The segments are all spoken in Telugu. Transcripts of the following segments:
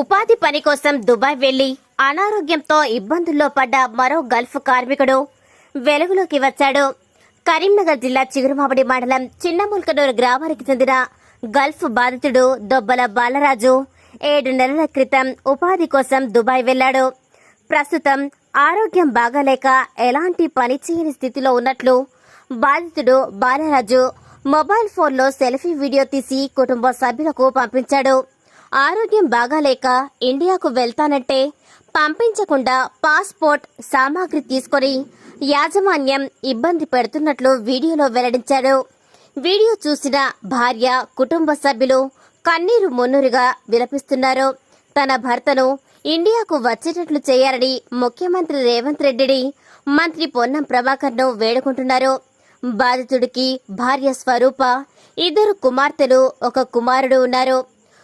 ఉపాధి పని కోసం దుబాయ్ వెళ్ళి అనారోగ్యంతో ఇబ్బందుల్లో పడ్డ మరో గల్ఫ్ కార్మికుడు వెలుగులోకి వచ్చాడు. కరీంనగర్ జిల్లా చిగురుమామిడి మండలం చిన్నముల్కనూరు గ్రామానికి చెందిన గల్ఫ్ బాధితుడు దొబ్బల బాలరాజు ఏడు నెలల క్రితం ఉపాధి కోసం దుబాయ్ వెళ్ళాడు ప్రస్తుతం ఆరోగ్యం బాగాలేక ఎలాంటి పని చేయని స్థితిలో ఉన్నట్లు బాధితుడు బాలరాజు మొబైల్ ఫోన్లో సెల్ఫీ వీడియో తీసి కుటుంబ సభ్యులకు పంపించాడు. ఆరోగ్యం బాగాలేక ఇండియాకు వెళ్తానంటే పంపించకుండా పాస్పోర్ట్ సామాగ్రి తీసుకొని యాజమాన్యం ఇబ్బంది పెడుతున్నట్లు వీడియోలో వెల్లడించాడు వీడియో చూసిన భార్య కుటుంబ సభ్యులు కన్నీరు మున్నురుగా విలపిస్తున్నారు. తన భర్తను ఇండియాకు వచ్చేటట్లు చేయాలని ముఖ్యమంత్రి రేవంత్ రెడ్డిని మంత్రి పొన్నం ప్రభాకర్ను వేడుకుంటున్నారు. బాధితుడికి భార్య స్వరూప ఇద్దరు కుమార్తెలు ఒక కుమారుడు ఉన్నారు.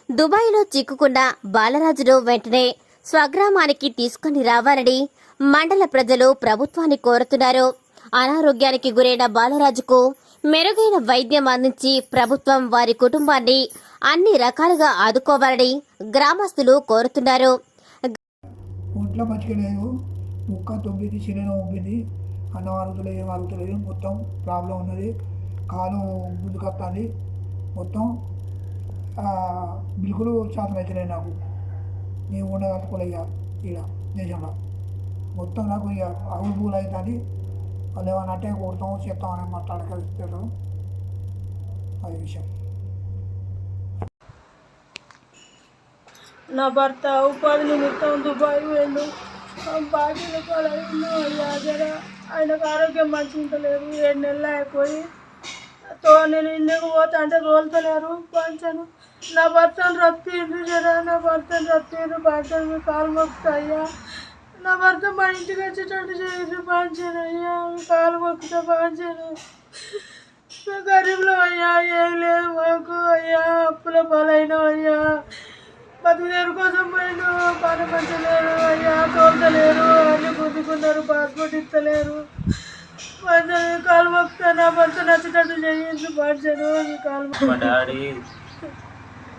దుబాయ్లో చిక్కుకున్న బాలరాజును వెంటనే స్వగ్రామానికి తీసుకుని రావాలని మండల ప్రజలు ప్రభుత్వాన్ని కోరుతున్నారు. అనారోగ్యానికి గురైన బాలరాజుకు మెరుగైన వైద్యం అందించి ప్రభుత్వం వారి కుటుంబాన్ని అన్ని రకాలుగా ఆదుకోవాలని గ్రామస్తులు కోరుతున్నారు. ఒంట్లో మంచిగా లేదు ముక్క తొమ్మిది చిన్న ఉబ్బింది అన్నం అరుగుతలేదు ఏం అరుగుతలేదు మొత్తం ప్రాబ్లం ఉన్నది. కాలం ముందుకు వస్తుంది. మొత్తం బిల్కులు శాతం అవుతున్నాయి నాకు. నేను ఉండగలుగుకోలే ఇక ఈడ దేశంలో. మొత్తం నాకు ఇక అవులు పూలు అవుతుంది వాళ్ళు ఏమన్నా అంటే కొడతాం చేస్తాం అని మాట్లాడగలుగుతారు అది విషయం. నా భర్త ఉపాధి నిమిత్తం దుబాయ్ వెళ్ళు బాకీలు అయ్యా జర ఆయనకు ఆరోగ్యం మంచిగా ఉంటలేదు ఏడు నెలలు అయిపోయి తో నేను ఇండియాకు పోతా అంటే తోలుతలేరు పంచను నా భర్తను రప్పిండ్రు జరా నా భర్తను రప్పిండ్రు భర్తను కాలు మొక్కుతాయ్యా. నా భర్త మా ఇంటికి వచ్చేటట్టు చేసి పంచాను అయ్యా కాలు మొక్కుతా పంచాను. గరీబ్లో అయ్యా ఏం లేదు మాకు అయ్యా అప్పుల పాలైన అయ్యా. బతుకుదేరు కోసం పోయిండు పని పంచలేరు అయ్యా తోలుతలేరు అన్ని గుద్దుకున్నారు పాస్పోర్ట్ ఇస్తలేరు. కాలు మొక్కుతా నా భర్త నచ్చినట్టు కాలు మా డాడీ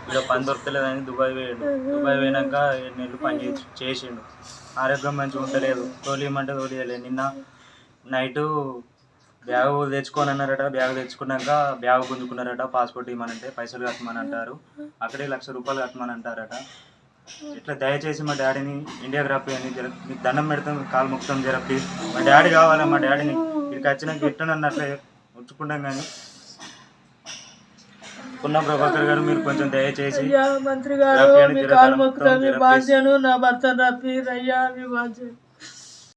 ఇక్కడ పని దొరకలేదని దుబాయ్ పోయాడు. దుబాయ్ పోయినాక ఏడు నెలలు పని చేసి చేసిండు. ఆరోగ్యం మంచిగా ఉండలేదు. తోలియమంటే తోలియలేదు నిన్న నైటు బ్యాగ్ తెచ్చుకొని అన్నారట బ్యాగ్ తెచ్చుకున్నాక బ్యాగ్ గుంజుకున్నారట. పాస్పోర్ట్ ఇవ్వమనంటే పైసలు కట్టమని అంటారు. అక్కడే లక్ష రూపాయలు కట్టమని అంటారట. ఇట్లా దయచేసి మా డాడీని ఇండియాకి రప్పియండి జర మీకు దండం పెడతాం కాలు ముక్తాం జర ప్లీజ్ మా డాడీ కావాలా? మా డాడీని ఇక్కడికి వచ్చినాక ఎట్లా అట్లా ఉంచుకుంటాం కానీ. పున్న ప్రభాకర్ గారు మీరు కొంచెం దయచేసి అయ్యా మంత్రి గారు మీ కాలు మొక్కుతా మీ బాధ్యను నా భర్త రప్పి అయ్యా మీ బాధ్యను